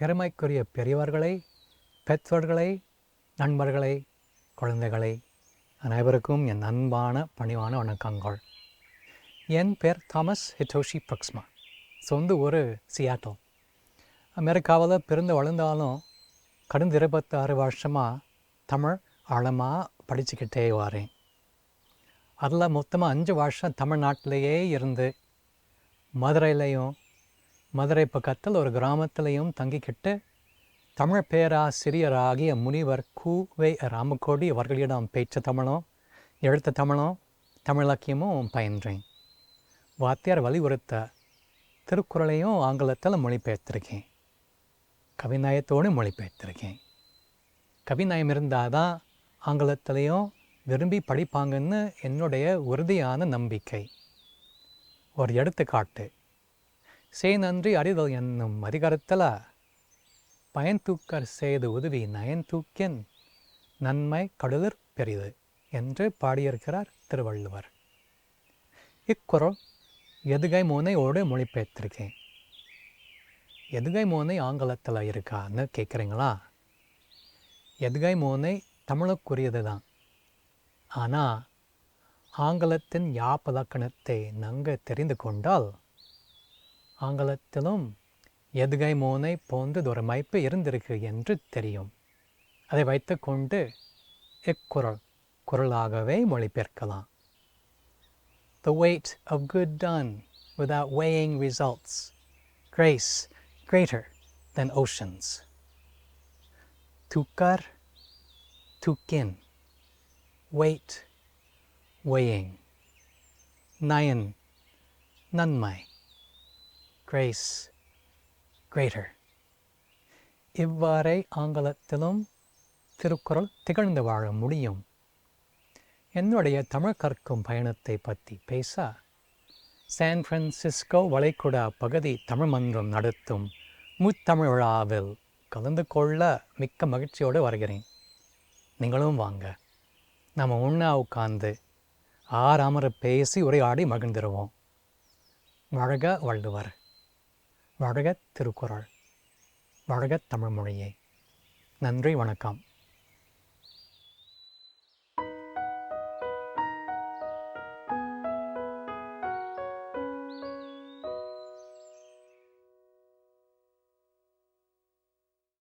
பெருமைக்குரிய பெரியவர்களை பெற்றோர்களை நண்பர்களை குழந்தைகளை அனைவருக்கும் என் அன்பான பணிவான வணக்கங்கள். என் பேர் தாமஸ் ஹிட்டோஷி பக்ஸ்மா சொந்த ஊர் சியாட்டோ. அமெரிக்காவில் பிறந்து வளர்ந்தாலும் கடந்த இருபத்தாறு வருஷமாக தமிழ் ஆழமாக படிச்சுக்கிட்டே வரேன். அதில் மொத்தமாக அஞ்சு வருஷம் தமிழ்நாட்டிலேயே இருந்து மதுரையிலையும் மதுரை பக்கத்தில் ஒரு கிராமத்திலையும் தங்கிக்கிட்டு தமிழ் பேராசிரியராகிய முனிவர் கு. வே. ராமகோடி அவர்களிடம் பேச்சு தமிழும் எழுத்து தமிழும் தமிழக்கியமும் பயின்றேன். வாத்தியார் வலியுறுத்த திருக்குறளையும் ஆங்கிலத்தில் மொழிபெயர்த்திருக்கேன். கவிநயத்தோடு மொழிபெயர்த்திருக்கேன். கவிநயம் இருந்தால் தான் ஆங்கிலத்திலையும் விரும்பி படிப்பாங்கன்னு என்னுடைய உறுதியான நம்பிக்கை. ஒரு எடுத்துக்காட்டு செய் நன்றி அறிதல் என்னும் அதிகாரத்தில் பயன்தூக்கர் செய்து உதவி நயன்தூக்கின் நன்மை கடுதற் பெரிது என்று பாடியிருக்கிறார் திருவள்ளுவர். இக்குறள் எதுகை மோனையோடு மொழிபெயர்த்திருக்கேன். எதுகை மோனை ஆங்கிலத்தில் இருக்கான்னு கேட்குறீங்களா எதுகை மோனை தமிழுக்குரியது தான் ஆனால் ஆங்கிலத்தின் யாப்பலக்கணத்தை நன்கு தெரிந்து கொண்டால் ஆங்கிலத்திலும் எதுகை மோனை போன்றதொரு மைப்பு இருந்திருக்கு என்று தெரியும் அதை வைத்துக்கொண்டு இக்குறள் குரலாகவே மொழிபெயர்க்கலாம் The weight of good done without weighing results, grace greater than oceans. Tukar, tukin, weight, weighing. Nayan, நன்மை grace greater. இவ்வாறே ஆங்கிலத்திலும் திருக்குறள் திகழ்ந்து வாழ முடியும். என்னுடைய தமிழ் கற்கும் பயணத்தை பற்றி பேச சான் பிரான்சிஸ்கோ வளைகுடா பகுதி தமிழ் மன்றம் நடத்தும் முத்தமிழ் விழாவில் கலந்து கொள்ள மிக்க மகிழ்ச்சியோடு வருகிறேன். நீங்களும் வாங்க. நம்ம ஒன்றா உட்காந்து ஆறாமற பேசி உரையாடி மகிழ்ந்துருவோம். வழக வள்ளுவர். வழக திருக்குறள். வழக தமிழ்மொழியே. நன்றி வணக்கம்.